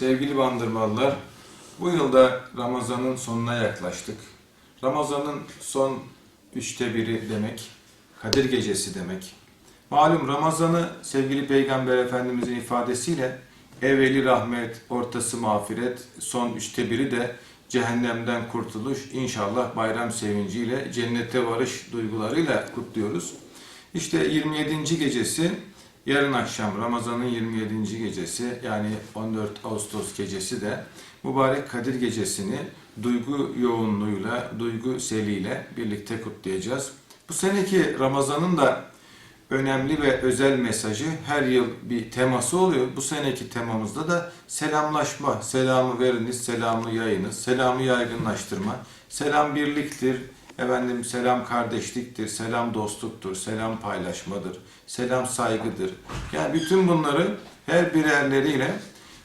Sevgili Bandırmalılar, bu yılda Ramazan'ın sonuna yaklaştık. Ramazan'ın son üçte biri demek, Kadir Gecesi demek. Malum Ramazan'ı sevgili Peygamber Efendimizin ifadesiyle evveli rahmet, ortası mağfiret, son üçte biri de cehennemden kurtuluş, inşallah bayram sevinciyle, cennete varış duygularıyla kutluyoruz. İşte 27. gecesi yarın akşam Ramazan'ın 27. gecesi yani 14 Ağustos gecesi de mübarek Kadir gecesini duygu yoğunluğuyla, duygu seliyle birlikte kutlayacağız. Bu seneki Ramazan'ın da önemli ve özel mesajı her yıl bir teması oluyor. Bu seneki temamızda da selamlaşma, selamı veriniz, selamı yayınız, selamı yaygınlaştırma, selam birliktir, efendim selam kardeşliktir, selam dostluktur, selam paylaşmadır, selam saygıdır. Yani bütün bunları her birerleriyle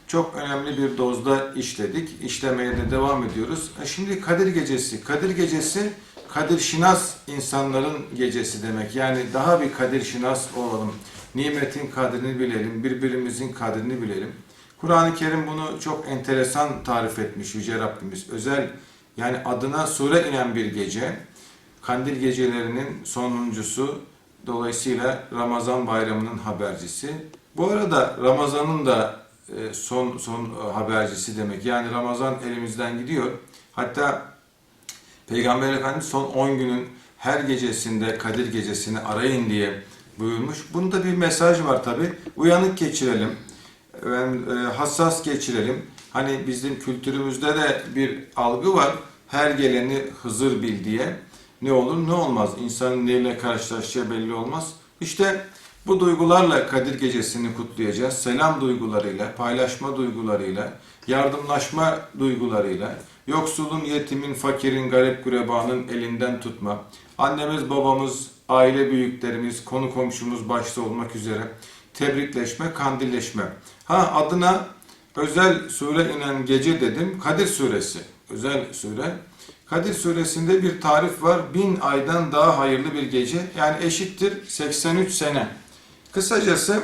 çok önemli bir dozda işledik. İşlemeye de devam ediyoruz. E Şimdi Kadir Gecesi. Kadir Gecesi Kadir Şinas insanların gecesi demek. Yani daha bir Kadir Şinas olalım. Nimetin kadrini bilelim, birbirimizin kadrini bilelim. Kur'an-ı Kerim bunu çok enteresan tarif etmiş Yüce Rabbimiz. Özel yani adına sure inen bir gece. Kandil gecelerinin sonuncusu. Dolayısıyla Ramazan bayramının habercisi. Bu arada Ramazan'ın da e, son son habercisi demek. Yani Ramazan elimizden gidiyor. Hatta Peygamber Efendimiz son 10 günün her gecesinde Kadir gecesini arayın diye buyurmuş. Bunda bir mesaj var tabi. Uyanık geçirelim. E, hassas geçirelim. Hani bizim kültürümüzde de bir algı var. Her geleni Hızır bil diye. Ne olur ne olmaz. İnsanın neyle karşılaşacağı belli olmaz. İşte bu duygularla Kadir Gecesi'ni kutlayacağız. Selam duygularıyla, paylaşma duygularıyla, yardımlaşma duygularıyla, yoksulun, yetimin, fakirin, garip gurebanın elinden tutma, annemiz, babamız, aile büyüklerimiz, konu komşumuz başta olmak üzere tebrikleşme, kandilleşme. Ha adına özel sure inen gece dedim, Kadir suresi, özel sure. Kadir suresinde bir tarif var. Bin aydan daha hayırlı bir gece. Yani eşittir 83 sene. Kısacası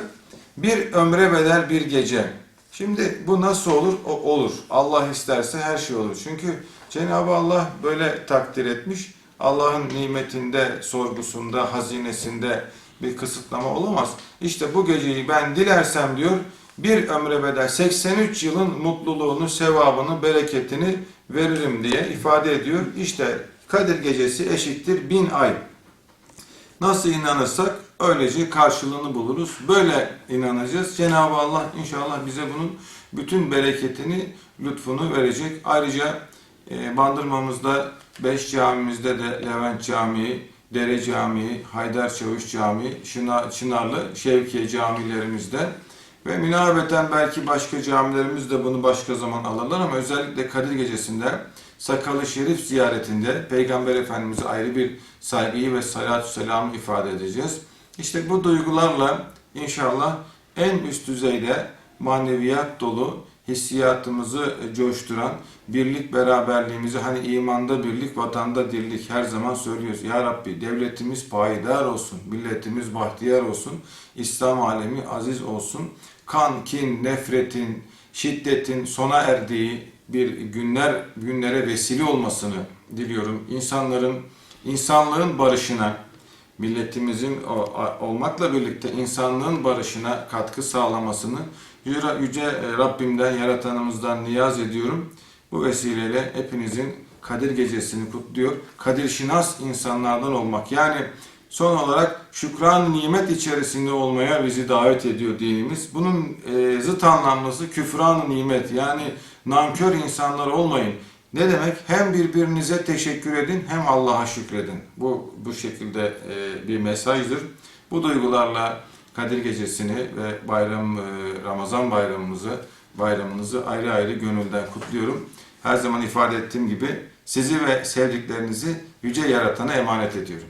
bir ömre bedel bir gece. Şimdi bu nasıl olur? O olur. Allah isterse her şey olur. Çünkü Cenab-ı Allah böyle takdir etmiş. Allah'ın nimetinde, sorgusunda, hazinesinde bir kısıtlama olamaz. İşte bu geceyi ben dilersem diyor bir ömre bedel 83 yılın mutluluğunu, sevabını, bereketini veririm diye ifade ediyor. İşte Kadir Gecesi eşittir bin ay. Nasıl inanırsak öylece karşılığını buluruz. Böyle inanacağız. Cenab-ı Allah inşallah bize bunun bütün bereketini, lütfunu verecek. Ayrıca e, bandırmamızda 5 camimizde de Levent Camii, Dere Camii, Haydar Çavuş Camii, Çınar- Çınarlı, Şevkiye camilerimizde ve münabeten belki başka camilerimiz de bunu başka zaman alırlar ama özellikle Kadir Gecesi'nde Sakalı Şerif ziyaretinde Peygamber Efendimiz'e ayrı bir saygıyı ve salatü selamı ifade edeceğiz. İşte bu duygularla inşallah en üst düzeyde maneviyat dolu, hissiyatımızı coşturan, birlik beraberliğimizi hani imanda birlik, vatanda dirlik her zaman söylüyoruz. Ya Rabbi devletimiz payidar olsun, milletimiz bahtiyar olsun, İslam alemi aziz olsun. Kan, kin, nefretin, şiddetin sona erdiği bir günler günlere vesile olmasını diliyorum. İnsanların insanlığın barışına, milletimizin olmakla birlikte insanlığın barışına katkı sağlamasını yüce, e, Rabbimden, yaratanımızdan niyaz ediyorum. Bu vesileyle hepinizin Kadir Gecesi'ni kutluyor. Kadir Şinas insanlardan olmak. Yani son olarak şükran nimet içerisinde olmaya bizi davet ediyor dinimiz. Bunun e, zıt anlamlısı küfran nimet. Yani nankör insanlar olmayın. Ne demek? Hem birbirinize teşekkür edin hem Allah'a şükredin. Bu bu şekilde e, bir mesajdır. Bu duygularla Kadir Gecesi'ni ve bayram e, Ramazan bayramımızı bayramınızı ayrı ayrı gönülden kutluyorum. Her zaman ifade ettiğim gibi sizi ve sevdiklerinizi yüce yaratana emanet ediyorum.